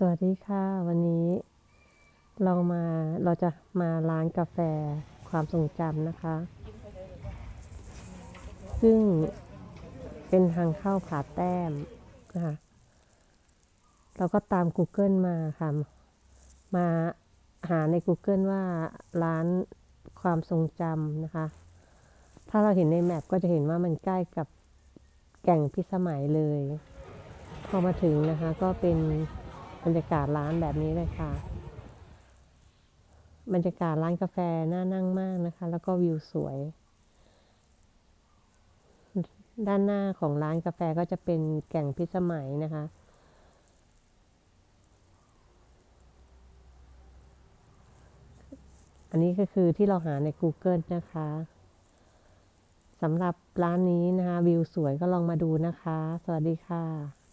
สวัสดีค่ะ วันนี้เรามาเราจะมาร้านกาแฟความทรงจำนะคะ ซึ่งเป็นทางเข้าผาแต้มนะคะเราก็ตาม Google มาค่ะ มาหาใน Google ว่าร้านความทรงจำนะคะ ถ้าเราเห็นในแมปก็จะเห็นว่ามันใกล้กับแก่งพิสมัยเลย พอมาถึงนะคะก็เป็น บรรยากาศร้านแบบนี้เลยค่ะ บรรยากาศร้านกาแฟน่านั่งมากนะคะ แล้วก็วิวสวย ด้านหน้าของร้านกาแฟก็จะเป็นแก่งพิสมัยนะคะอันนี้ก็คือที่เราหาใน Google นะคะสำหรับร้านนี้นะคะ วิวสวยก็ลองมาดูนะคะ สวัสดีค่ะ